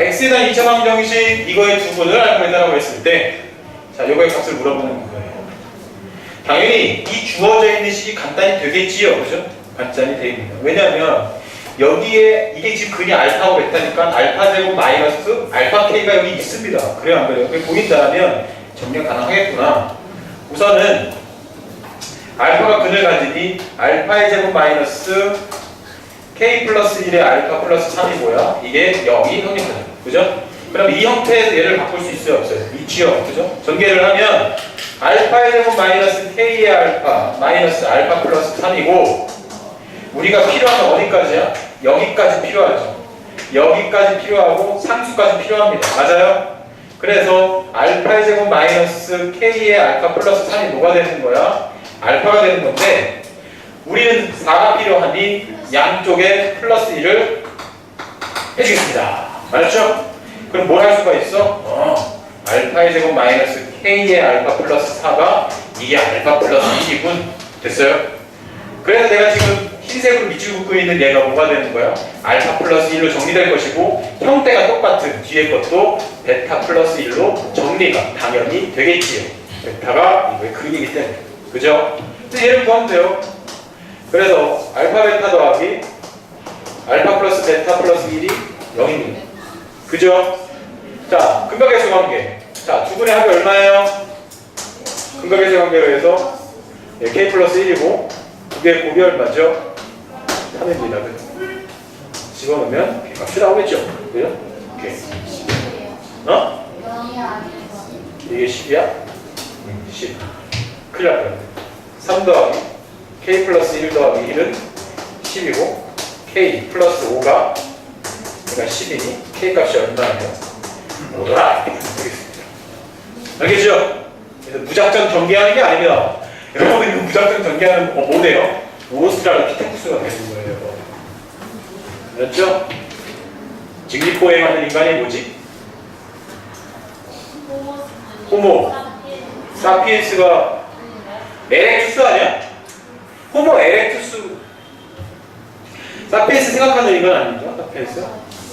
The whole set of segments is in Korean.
x에 대한 2차 방정식 이거의 두 분을 알파베타라고 했을 때 자, 요거의 값을 물어보는 거예요. 당연히 이 주어져 있는 식이 간단히 되겠지요. 그죠? 간단히 됩니다. 왜냐하면 여기에 이게 지금 근이 알파고 베타니까 알파 제곱 마이너스 알파 k가 여기 있습니다. 그래요 안 그래요? 그게 보인다면 정리 가능하겠구나. 우선은 알파가 근을 가지니 알파의 제곱 마이너스 k 플러스 1의 알파 플러스 3이 뭐야? 이게 0이 형용사죠. 그죠? 그럼 이 형태에서 얘를 바꿀 수 있어요? 없어요? 있지요. 그죠? 전개를 하면 알파의 제곱 마이너스 k의 알파 마이너스 알파 플러스 3이고 우리가 필요한 건 어디까지야? 여기까지 필요하죠. 여기까지 필요하고 상수까지 필요합니다. 맞아요? 그래서 알파의 제곱 마이너스 k의 알파 플러스 3이 뭐가 되는 거야? 알파가 되는 건데 우리는 4가 필요하니 양쪽에 플러스 1을 해주겠습니다. 알았죠? 그럼 뭘 할 수가 있어? 어, 알파의 제곱 마이너스 k의 알파 플러스 4가 이게 알파 플러스 1이군. 됐어요? 그래서 내가 지금 흰색으로 밑줄 긋고 있는 얘가 뭐가 되는 거야? 알파 플러스 1로 정리될 것이고 형태가 똑같은 뒤에 것도 베타 플러스 1로 정리가 당연히 되겠지요. 베타가 이거의 근이기 때문에. 그죠? 근데 얘를 구하면 돼요. 그래서 알파 베타 더하기 알파 플러스 베타 플러스 1이 0입니다. 그죠? 자, 근각계수 관계. 자, 두 분의 합이 얼마예요? 근각계수 관계로 해서 예, k 플러스 1이고 두 개의 곱이 얼마죠? 3입니다. 그죠? 집어넣으면 이렇게 값이 나오겠죠? 그죠? 오케이. 어? 이게 10이야? 10. 큰일 날 뻔했네. 3 더하기 k 플러스 1 더하기 1은 10이고 k 플러스 5가 그러니까 10이니 k 값이 얼마예요? 5더라 이렇게 되겠습니다. 알겠죠? 그래서 무작정 전개하는 게 아니라 여러분 이거 무작정 전개하는 거 뭐래요? 오스트랄 피테쿠스가 되는 거예요. 알았죠? 직립보행하는 인간이 뭐지? 호모. 사피엔스가 에렉투스 아니야? 호모 에렉투스 사피엔스 생각하는 인간 아니죠? 사피엔스?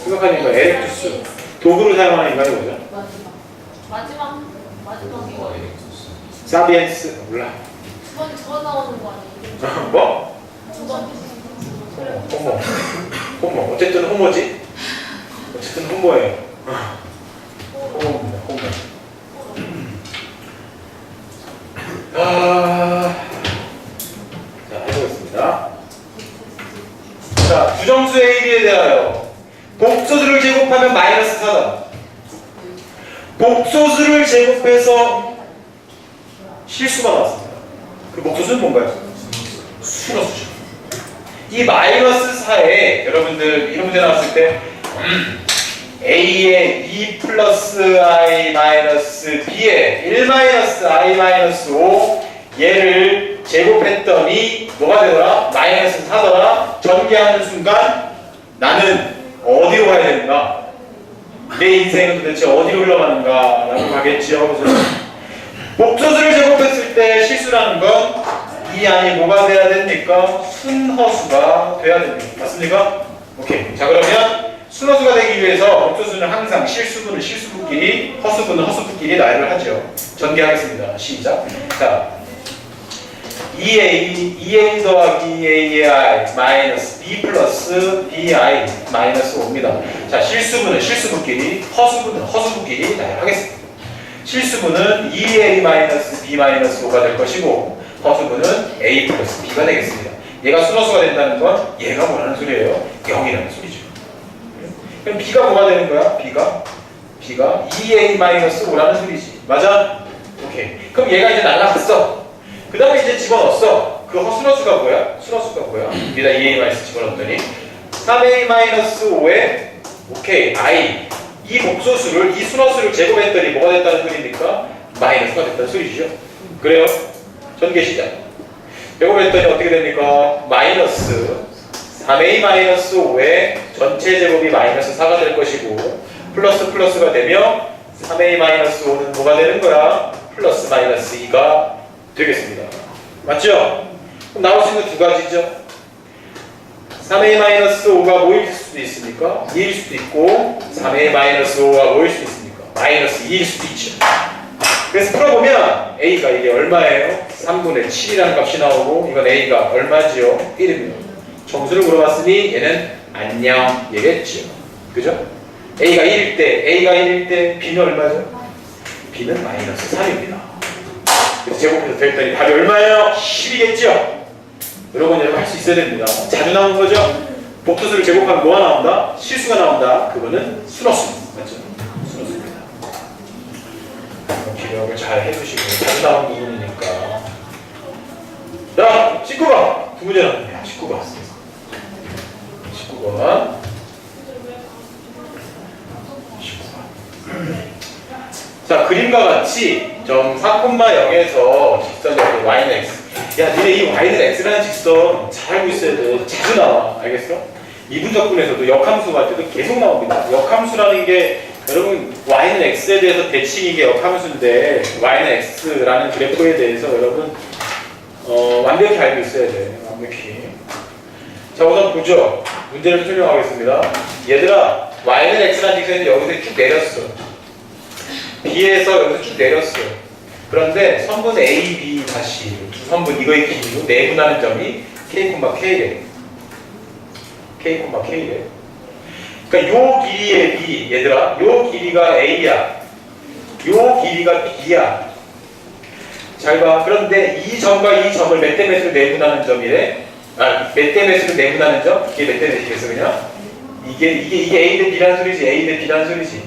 생각하는 인간 에렉투스 도구를 사용하는 인간이 뭐죠? 마지막 마지막 이거 사피엔스 몰라 두번 두번 나오는 거 아니에요? 뭐? 두번 호모 호모 어쨌든 호모지? 어쨌든 호모예요 호모입니다 호모 아... 자 해보겠습니다 자 부정수 AB에 대하여 복소수를 제곱하면 마이너스 4다. 복소수를 제곱해서 실수가 나왔습니다. 그 복소수는 뭔가요? 수로 수죠. 이 마이너스 4에 여러분들 이런 문제 나왔을 때 음, A의 2 플러스 I 마이너스 B의 1 마이너스 I 마이너스 5 얘를 제곱했더니 뭐가 되더라? 마이너스 4더라 전개하는 순간 나는 어디로 가야 되는가? 내 인생은 도대체 어디로 흘러가는가? 라고 가겠지요. 그래서 목소수를 제곱했을 때 실수라는 건 이 안이 뭐가 돼야 됩니까? 순허수가 돼야 됩니다. 맞습니까? 오케이. 자 그러면 순허수가 되기 위해서 목소수는 항상 실수분은 실수분끼리, 허수분은 허수분끼리 나열을 하죠. 전개하겠습니다. 시작. 자, 2a, 2a 더하기 ai 마이너스 b 플러스 bi 마이너스 5입니다. 자, 실수분은 실수분끼리, 허수분은 허수분끼리 나열하겠습니다. 실수분은 2a 마이너스 b 마이너스 5가 될 것이고 허수분은 a 플러스 b가 되겠습니다. 얘가 순허수가 된다는 건 얘가 뭐라는 소리예요? 0이라는 소리죠. 그럼 b가 뭐가 되는 거야? b가 b가 2a 마이너스 5라는 소리지. 맞아? 오케이. 그럼 얘가 이제 날라갔어. 그 다음에 이제 집어넣었어. 그 순허수가 뭐야? 순허수가 뭐야? 여기다 2a 마이너스 집어넣었더니 3a 마이너스 5에 오케이 i 이 복소수를 이 순허수를 제곱했더니 뭐가 됐다는 소리입니까? 마이너스가 됐다는 소리죠. 그래요? 전개 시작. 제곱했더니 어떻게 됩니까? 마이너스 3a 마이너스 5의 전체 제곱이 마이너스 4가 될 것이고 플러스 플러스가 되며 3a 마이너스 5는 뭐가 되는 거야? 플러스 마이너스 2가 되겠습니다. 맞죠? 그럼 나올 수 있는 두 가지죠. 3a-5가 뭐일 수도 있습니까? 2일 수도 있고 3a-5가 뭐일 수도 있습니까? 마이너스 2일 수도 있죠. 그래서 풀어보면 a가 이게 얼마예요? 3분의 7이라는 값이 나오고 이건 a가 얼마지요? 1입니다. 점수를 물어봤으니 얘는 안녕 얘겠죠. 그죠? a가 1일 때 a가 1일 때 b는 얼마죠? b는 마이너스 3입니다. 제곱해서 됐더니 답이 얼마예요? 10이겠죠? 여러분 여러분 할 수 있어야 됩니다. 자주 나오는 거죠? 복수수를 제곱하면 뭐가 나온다? 실수가 나온다. 그거는 순어수. 맞죠? 순어수입니다. 기억을 잘 해주시고 자주 나오는 부분이니까. 자, 19번. 두 문제 나왔네요. 19번. 19번. 19번. 자, 그림과 같이 점 4,0에서 직선적으로 y는 x. 야, 니네 이 y는 x라는 직선 잘 알고 있어야 돼. 자주 나와. 알겠어? 이분적분에서도 역함수 갈 때도 계속 나옵니다. 역함수라는 게 여러분 y는 x에 대해서 대칭 이게 역함수인데 y는 x라는 그래프에 대해서 여러분 어, 완벽히 알고 있어야 돼. 완벽히. 자, 우선 보죠. 문제를 설명하겠습니다. 얘들아, y는 x라는 직선이 여기서 쭉 내렸어. B에서 여기서 쭉 내렸어. 그런데 선분 A, B 다시 두 선분 이거의 길이로 내분하는 점이 K, K래. K, K래. 그러니까 요 길이의 B, 얘들아, 요 길이가 A야. 요 길이가 B야. 잘 봐. 그런데 이 점과 이 점을 몇 대 몇으로 내분하는 점이래? 아, 몇 대 몇으로 내분하는 점? 이게 몇 대 몇이겠어, 그냥? 이게, 이게, 이게 A 대 B란 소리지, A 대 B란 소리지.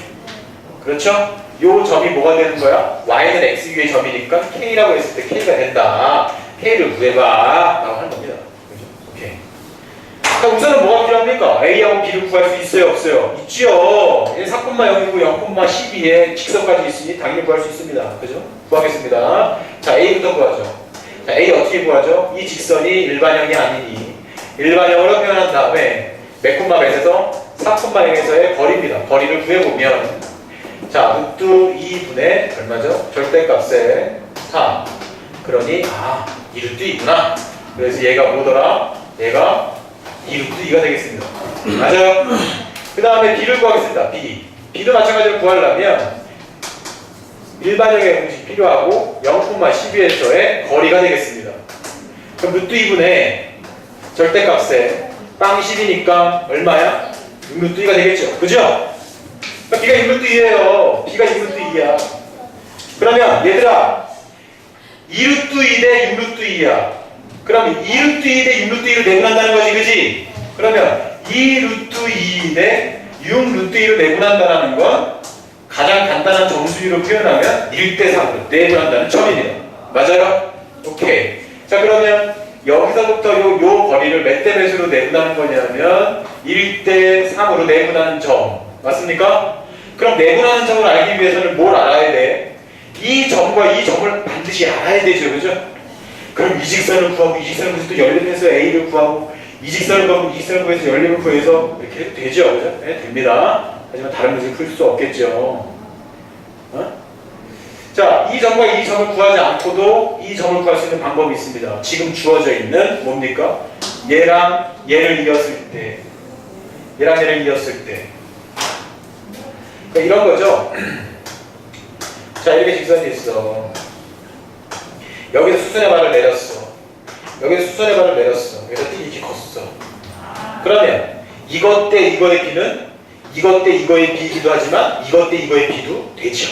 그렇죠? 요 점이 뭐가 되는 거야? y는 x 위의 점이니까 k라고 했을 때 k가 된다. k를 구해봐. 라고 하는 겁니다. 그죠? 오케이. 자, 우선은 뭐가 필요합니까? a하고 b를 구할 수 있어요? 없어요? 있죠. 얘 4,0이고 0,12에 직선까지 있으니 당연히 구할 수 있습니다. 그죠? 구하겠습니다. 자, a부터 구하죠. 자, a 어떻게 구하죠? 이 직선이 일반형이 아니니 일반형으로 표현한 다음에 몇콤마 몇에서 4,0에서의 거리입니다. 거리를 구해보면 자, 루트 2분의 얼마죠? 절대값에 4. 그러니 아, 2루트 2구나. 그래서 얘가 뭐더라? 얘가 2루트 2가 되겠습니다. 맞아요? 그 다음에 b를 구하겠습니다. b. b도 마찬가지로 구하려면 일반형의 공식 필요하고 0,12에서의 거리가 되겠습니다. 그럼 루트 2분의 절대값에 빵 10이니까 얼마야? 6루트 2가 되겠죠. 그죠? 그러니까 B가 2루트 2예요. B가 2루트 2야. 그러면 얘들아 2루트 2대 6루트 2야. 그러면 2루트 2대 6루트 2를 내분한다는 거지, 그지? 그러면 2루트 2대 6루트 2를 내분한다는 건 가장 간단한 정수위로 표현하면 1대 3으로 내분한다는 점입니다. 맞아요? 오케이. 자 그러면 여기서부터 요, 요 거리를 몇 대 몇으로 내분하는 거냐면 1대 3으로 내분하는 점. 맞습니까? 그럼 내분하는 점을 알기 위해서는 뭘 알아야 돼? 이 점과 이 점을 반드시 알아야 되죠. 그죠? 그럼 이 직선을 구하고 이 직선을 구해서 또 연립해서 A를 구하고 이 직선을 구하고 이 직선을 구해서 연립을 구해서 이렇게 해도 되죠. 그죠? 네, 됩니다. 하지만 다른 문제를 풀수 없겠죠. 어? 자, 이 점과 이 점을 구하지 않고도 이 점을 구할 수 있는 방법이 있습니다. 지금 주어져 있는 뭡니까? 얘랑 얘를 이었을 때 얘랑 얘를 이었을 때 그러니까 이런 거죠. 자, 이렇게 직선이 있어. 여기서 수선의 발을 내렸어. 여기서 수선의 발을 내렸어. 여기서 이렇게 컸어. 그러면 이것 대 이거의 비는 이것 대 이거의 비이기도 하지만 이것 대 이거의 비도 되죠.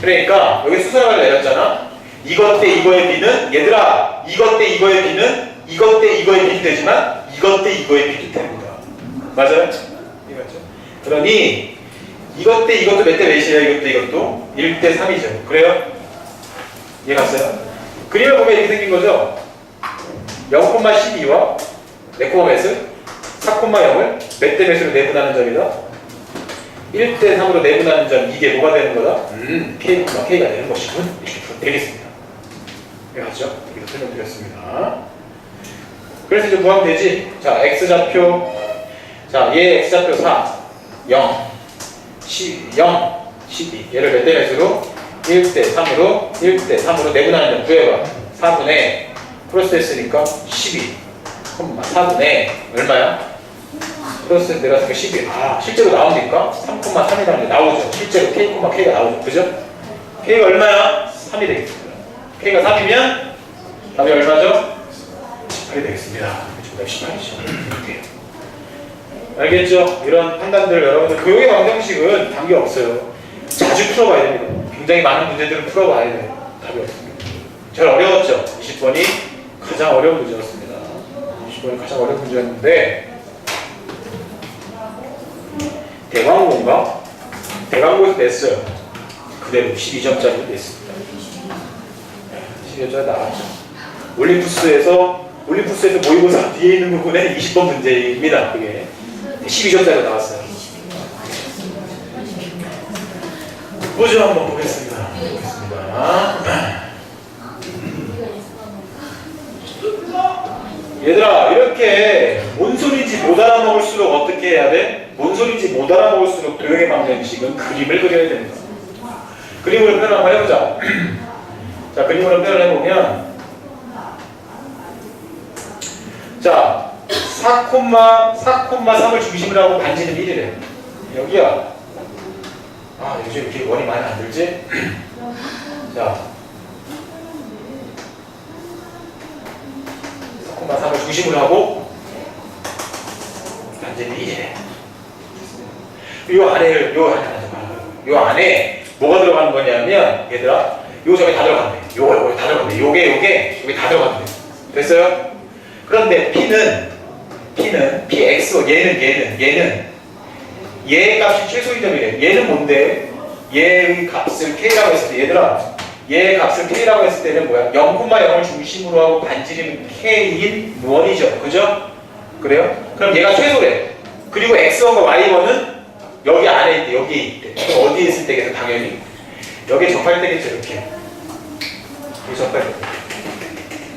그러니까 여기 수선의 발을 내렸잖아. 이것 대 이거의 비는 얘들아 이것 대 이거의 비는 이것 대 이거의 비도 되지만 이것 대 이거의 비도 됩니다. 맞아요? 이거죠. 그러니 이것 대 이것도 몇 대 몇이에요? 이것 대 이것도 1대 3이죠. 그래요? 이해 갔어요? 그림을 보면 이렇게 생긴 거죠? 0,12와 네 몇을 4,0을 몇 대 몇으로 내분하는 점이다? 1대 3으로 내분하는 점 이게 뭐가 되는 거다? 음, K, K가 되는 것이군. 이렇게 되겠습니다. 이해 갔죠? 이렇게 설명드렸습니다. 그래서 이제 구하면 되지? 자, X좌표 자, 얘 X좌표 4 0 10, 0, 12 얘를 몇 대 몇으로? 1대 3으로 1대 3으로 내분하는 점 구해봐 4분의 플러스 했으니까 12 4분의 얼마야? 플러스 내려서 11. 아, 실제로 나옵니까? 3,3이라는 게 나오죠. 실제로 K, K가 나오죠. 그죠? K가 얼마야? 3이 되겠습니다. K가 3이면 답이 얼마죠? 18이 되겠습니다. 정답 18이죠. 알겠죠? 이런 판단들 여러분들 교육의 방정식은 단계 없어요. 자주 풀어봐야 됩니다. 굉장히 많은 문제들을 풀어봐야 돼요. 답이 없습니다. 잘 어려웠죠? 20번이 가장 어려운 문제였습니다. 20번이 가장 어려운 문제였는데 대광고인가? 대광고에서 냈어요. 그대로 12점짜리 냈습니다. 12점짜리 나왔죠. 올림푸스에서 올림푸스에서 모의고사 뒤에 있는 부분에 20번 문제입니다. 그게 12점짜리 나왔어요. 뭐죠? 한번 보겠습니다. 보겠습니다. 얘들아 이렇게 뭔 소리인지 못 알아먹을수록 어떻게 해야 돼? 뭔 소리인지 못 알아먹을수록 도형의 방정식은 그림을 그려야 됩니다. 그림으로 표현 한번 해보자. 자 그림으로 표현해보면 자 4, 4,3을 중심으로 하고 반지는 1이래. 여기야. 아 요즘 이렇게 원이 많이 안 들지? 자 4,3을 중심으로 하고 반지는 1이래. 요 안에 요 안에 요 안에 뭐가 들어가는 거냐면 얘들아 요 점에 다 들어간대. 요거 요거 다 들어간대. 요게 요게 요게 다 들어간대. 됐어요? 그런데 P는 P는 PX 얘는 얘는 얘는 얘 값이 최소 이점이래. 얘는 뭔데? 얘의 값을 K라고 했을 때 얘들아 얘의 값을 K라고 했을 때는 뭐야? 0,0을 중심으로 하고 반지름 K인 원이죠. 그죠? 그래요? 그럼 얘가 최소래. 그리고 X1과 Y1은 여기 안에 있대. 여기에 있대. 어디에 있을 때겠어? 당연히 여기에 접할 때겠죠. 이렇게. 여기 접할 때.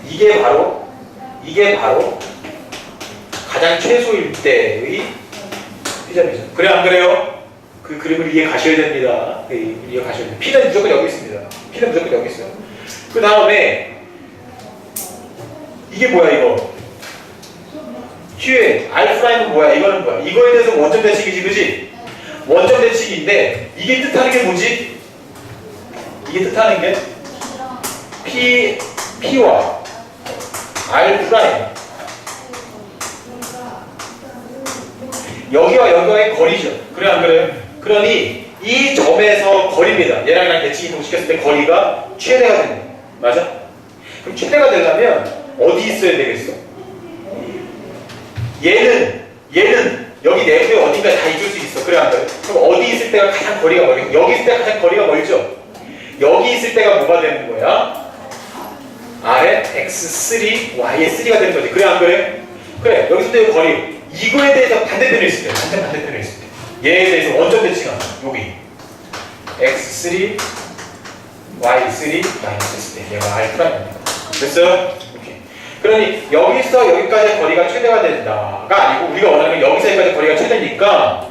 이게 바로 이게 바로 가장 최소일 때의 피점이죠. 그래 안 그래요? 그 그림을 이해 가셔야 됩니다. 네, 이해 가셔야 됩니다. P는 무조건 여기 있습니다. P는 무조건 여기 있어요. 그 다음에 이게 뭐야 이거? Q의 알프라임은 뭐야? 이거는 뭐야? 이거에 대해서 원점 대칭이지, 그지? 원점 대칭인데 이게 뜻하는 게 뭐지? 이게 뜻하는 게 P P와 R 프라임 여기와 여기와의 거리죠. 그래 안 그래요? 그러니 이 점에서 거리입니다. 얘랑 얘랑 대칭 이동시켰을 때 거리가 최대가 됩니다. 맞아? 그럼 최대가 되려면 어디 있어야 되겠어? 얘는 얘는 여기 내부에 어딘가 다 있을 수 있어. 그래 안 그래? 그럼 어디 있을 때가 가장 거리가 멀겠어? 여기 있을 때가 가장 거리가 멀죠. 여기 있을 때가 뭐가 되는 거야? R의 X3, Y의 3가 되는 거지. 그래 안 그래? 그래 여기서 때 거리 이거에 대해서 반대편에 있을 때 반대 반대편에 있을 때 얘에 대해서 원점 대칭 하는 여기 X3, Y3 마이너스 때 얘가 R 프라임입니다. 됐어요? 오케이. 그러니 여기서 여기까지 거리가 최대가 된다가 아니고 우리가 원하는 건 여기서 여기까지 거리가 최대니까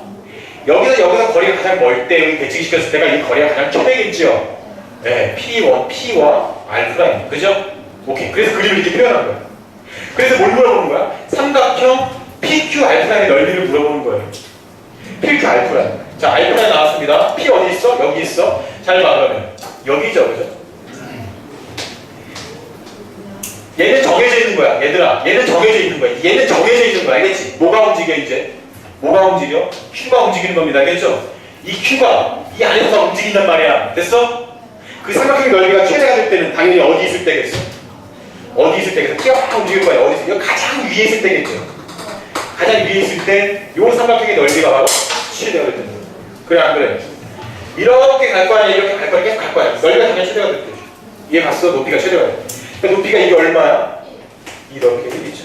여기서 여기서 거리가 가장 멀때 여기 대칭시켰을 때가 이 거리가 가장 최대겠죠. 네, P1, P와 R 프라임, 그죠? 오케이. 그래서 그림을 이렇게 표현한 거야. 그래서 뭘 물어보는 거야? 삼각형 PQ 알프라임의 넓이를 물어보는 거예요. PQ 알프라임. 자, 알프라임 나왔습니다. P 어디 있어? 여기 있어. 잘 봐, 그러면. 여기죠, 그죠? 얘는 정해져 있는 거야, 얘들아. 얘는 정해져 있는 거야. 얘는 정해져 있는 거야, 알겠지? 뭐가 움직여, 이제? 뭐가 움직여? Q가 움직이는 겁니다, 알겠죠? 이 Q가 이 안에서 다 움직인단 말이야. 됐어? 그 삼각형의 넓이가 최대가 될 때는 당연히 어디 있을 때겠어? 어디 있을 때겠어? Q가 막 움직일 거야. 어디 있을 때? 가장 위에 있을 때겠죠? 가장 위에 있을 때, 요 삼각형의 넓이가 바로 최대가 됐다는 거야. 그래, 안 그래? 이렇게 갈거 아니야, 이렇게 갈 거야, 계속 갈 거야. 넓이가 당연히 최대가 됐대. 이해 갔어? 높이가 최대가 됐대. 그러니까 높이가 이게 얼마야? 이렇게 되겠죠.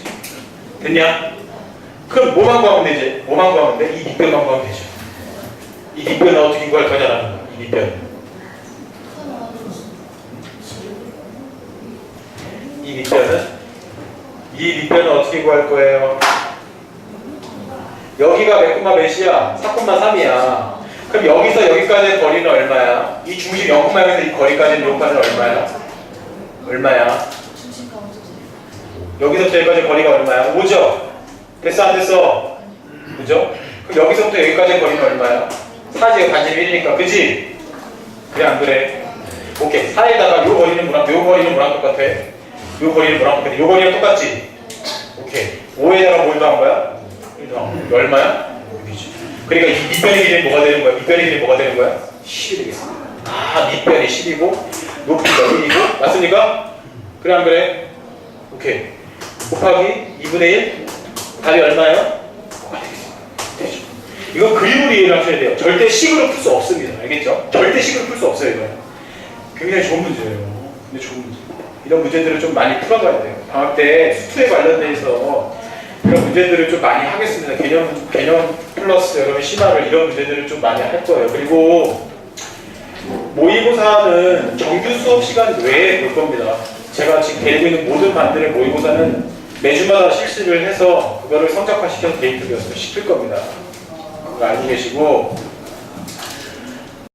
됐냐? 그럼 뭐만 구하면 되지? 뭐만 구하면 돼? 이 밑변만 구하면 되죠. 이 밑변은 어떻게 구할 거냐라는 거야, 이 밑변. 이 밑변은? 이 밑변은 어떻게 구할 거예요? 여기가 몇 콤마 몇이야? 4,3이야. 그럼 여기서 여기까지의 거리는 얼마야? 이 중심 0,0에서 이 거리까지는 여기까지는 얼마야? 얼마야? 여기서부터 여기까지 거리가 얼마야? 5죠? 됐어 안 됐어? 그죠? 그럼 여기서부터 여기까지 거리는 얼마야? 4지가 관심 1이니까 그지? 그래 안 그래? 오케이 4에다가 요 거리는 뭐랑 요 거리는 뭐랑 똑같아? 요 거리는 뭐랑 똑같아? 요 거리랑 똑같지? 오케이 5에다가 뭘 더한 거야? 1 더한 거 얼마야? 6이지 그러니까 이 밑변의 길이는 뭐가 되는 거야? 밑변의 길이는 뭐가 되는 거야? 10이 되겠습니다 아 밑변이 10이고 높이가 1이고 맞습니까? 그래 안 그래? 오케이 곱하기 2분의 1 답이 얼마예요? 되죠. 이건 그림으로 이해를 하셔야 돼요. 절대 식으로 풀 수 없습니다. 알겠죠? 절대 식으로 풀 수 없어요, 이거. 굉장히 좋은 문제예요. 근데 좋은 문제. 이런 문제들을 좀 많이 풀어가야 돼요. 방학 때 수투에 관련돼서 이런 문제들을 좀 많이 하겠습니다. 개념, 개념 플러스 여러분 심화를 이런 문제들을 좀 많이 할 거예요. 그리고 모의고사는 정규 수업 시간 외에 볼 겁니다. 제가 지금 데리고 있는 모든 반들의 모의고사는 매주마다 실시를 해서 그거를 성적화시켜서 데이터베이스로 시킬 겁니다. 그거 알고 계시고